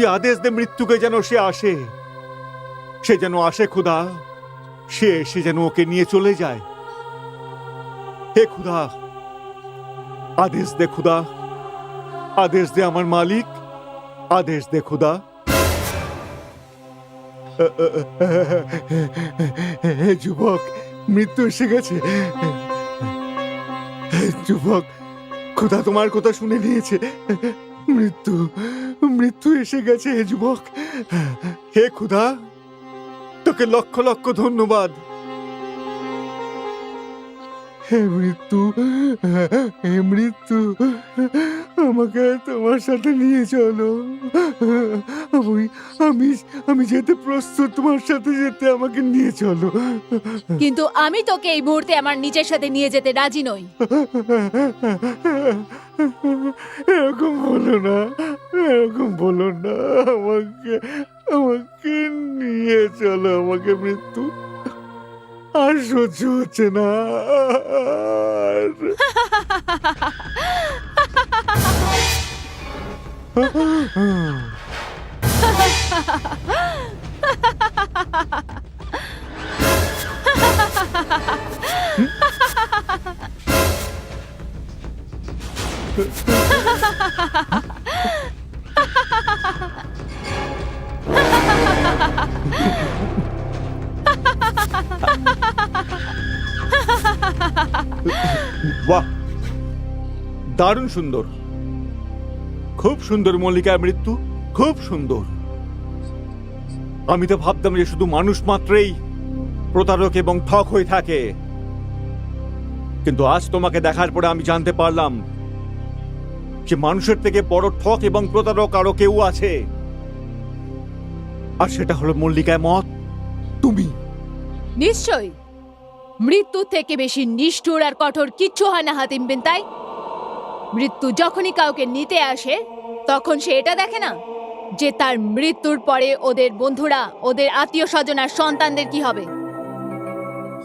তুই আদেশ দে মৃত্যুকে যেন সে আসে। সে যেন আসে খুদা সে এসে যেন ওকে নিয়ে চলে যায়। হে খুদা আদেশ দে খুদা আদেশ দে আমার মালিক। আদেশ দে খুদা যুবক, মৃত্যু এসে গেছে। যুবক খুদা তোমার কথা শুনে নিয়েছে। মৃত্যু মৃত্যু এসে গেছে হে যুবক। হে খুদা তোকে লক্ষ লক্ষ ধন্যবাদ। হে মৃত্যু হে মৃত্যু আমাকে তোমার সাথে নিয়ে চলো। আমি আমি আমি যেতে প্রস্তুত তোমার সাথে যেতে আমাকে নিয়ে চলো। কিন্তু আমি তোকে এই মুহূর্তে আমার নিজের সাথে নিয়ে যেতে রাজি নই। এরকম বলো না, এরকম বলো না, আমাকে আমাকে নিয়ে চলো, আমাকে মৃত্যু আর সহ্য হচ্ছে না। আর বাহ, দারুণ সুন্দর। খুব সুন্দর মল্লিকা মৃত্যু, খুব সুন্দর। আমি তো ভাবতাম যে শুধু মানুষ মাত্রেই প্রতারক এবং ঠক হয়ে থাকে। কিন্তু আজ তোমাকে দেখার পরে আমি জানতে পারলাম যে মানুষের থেকে বড় ঠক এবং প্রতারক আরও কেউ আছে। আর সেটা হলো মল্লিকায় মত। তুমি? নিশ্চয় মৃত্যু থেকে বেশি নিষ্ঠুর আর কঠোর কিচ্ছু হয় না, হাতিম বিন তাই। মৃত্যু যখনই কাউকে নিতে আসে, তখন সে এটা দেখে না যে তার মৃত্যুর পরে ওদের বন্ধুরা, ওদের আত্মীয় স্বজন আর সন্তানদের কি হবে।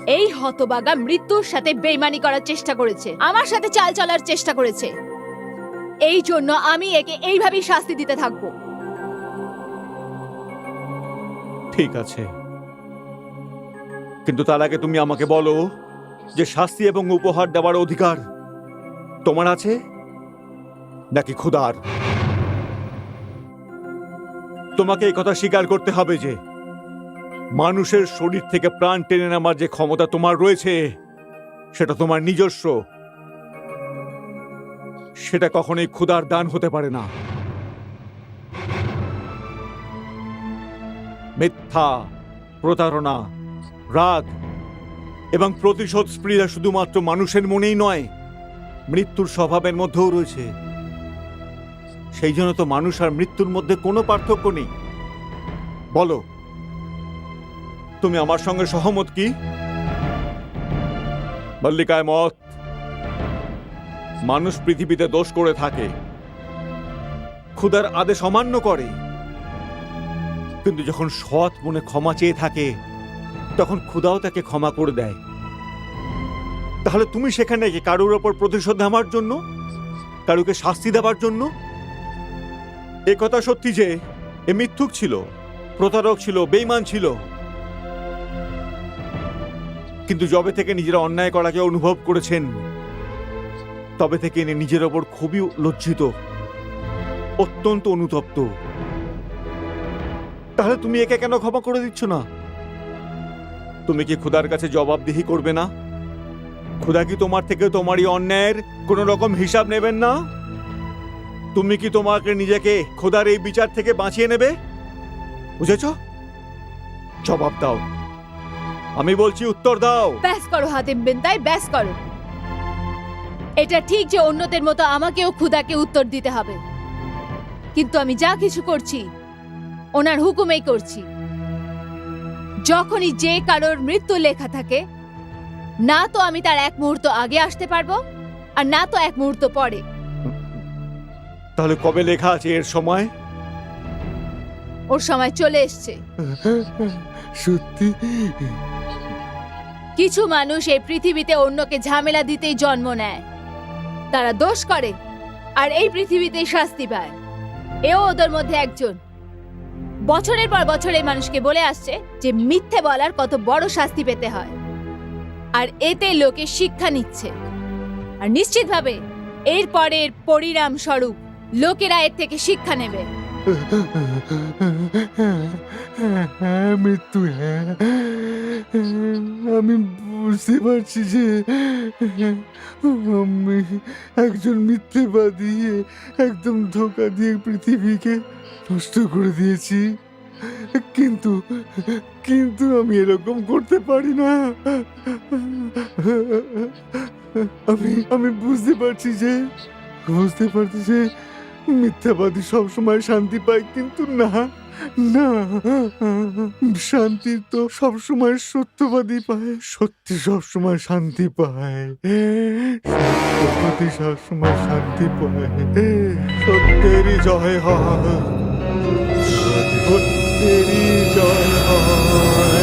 এই হতবাগা মৃত্যুর সাথে বেইমানি করার চেষ্টা করেছে। আমার সাথে চাল চলার চেষ্টা করেছে। এই জন্য আমি একে এইভাবেই শাস্তি দিতে থাকব। ঠিক আছে। কিন্তু তার আগে তুমি আমাকে বলো যে শাস্তি এবং উপহার দেওয়ার অধিকার তোমার আছে নাকি খুদার তোমাকে এই কথা স্বীকার করতে হবে যে মানুষের শরীর থেকে প্রাণ টেনে নেওয়ার যে ক্ষমতা তোমার রয়েছে, সেটা তোমার নিজস্ব। সেটা কখনোই ক্ষুধার দান হতে পারে না। মিথ্যা, প্রতারণা, রাগ এবং প্রতিশোধ স্পৃহা শুধুমাত্র মানুষের মনেই নয়, মৃত্যুর স্বভাবের মধ্যেও রয়েছে। সেই জন্য তো মানুষ আর মৃত্যুর মধ্যে কোনো পার্থক্য নেই। বলো, তুমি আমার সঙ্গে সহমত কি? মল্লিকায় মত মানুষ পৃথিবীতে দোষ করে থাকে। ক্ষুধার আদেশ অমান্য করে। কিন্তু যখন সৎ মনে ক্ষমা চেয়ে থাকে, তখন খুদাও তাকে ক্ষমা করে দেয়। তাহলে তুমি সেখানে কি কারোর ওপর প্রতিশোধ নেওয়ার জন্য? কারুকে শাস্তি দেওয়ার জন্য? এ কথা সত্যি যে, এ মিথ্যুক ছিল, প্রতারক ছিল বেইমান ছিল। কিন্তু যবে থেকে নিজেরা অন্যায় করাকে অনুভব করেছেন তবে থেকে এনে নিজের ওপর খুবই লজ্জিত, অত্যন্ত অনুতপ্ত। তাহলে তুমি একে কেন ক্ষমা করে দিচ্ছ না? তুমি কি খুদার কাছে জবাবদিহি করবে না? খুদা কি তোমার থেকে তোমারই অন্যায়ের কোন রকম হিসাব নেবেন না? তুমি কি তোমাকে নিজেকে খোদার এই বিচার থেকে বাঁচিয়ে নেবে? বুঝেছ? জবাব দাও। আমি বলছি উত্তর দাও। ব্যাস করো হাতিম বিন তাই ব্যাস করো। এটা ঠিক যে অন্যদের মতো আমাকেও ক্ষুদাকে উত্তর দিতে হবে। কিন্তু আমি যা কিছু করছি ওনার হুকুমেই করছি। যখনই যে কারোর মৃত্যু লেখা থাকে না তো আমি তার এক মুহূর্ত আগে আসতে পারব আর না তো এক মুহূর্ত পরে। তাহলে কবে লেখা আছে এর সময়? ওর সময় চলে এসছে। সত্যি? কিছু মানুষ এই পৃথিবীতে অন্যকে ঝামেলা দিতেই জন্ম নেয়। তারা দোষ করে, আর এই পৃথিবীতেই শাস্তি পায়। এও ওদের মধ্যে একজন। বছরের পর বছর এই মানুষকে বলে আসছে যে মিথ্যে বলার কত বড় শাস্তি পেতে হয়। আর এতে লোকে শিক্ষা নিচ্ছে। আর নিশ্চিতভাবে এর পরের পরিণাম স্বরূপ লোকেরা এর থেকে শিক্ষা নেবে। হ্যাঁ মৃত্যু হ্যাঁ আমি বুঝতে পারছি যে আমি একজন মিথ্যেবাদী, একদম ধোকা দিয়ে পৃথিবীকে নষ্ট করে দিয়েছি। কিন্তু কিন্তু আমি এরকম করতে পারি না। আমি আমি বুঝতে পারছি যে, বুঝতে পারছি যে মিথ্যাবাদী সবসময় শান্তি পায়, কিন্তু না না। শান্তি তো সবসময় সত্যবাদী পায়, সত্যি সবসময় শান্তি পায়। সত্যবাদী সবসময় শান্তি পায়। সত্যেরই জয় হয়। সত্যেরই জয় হয়।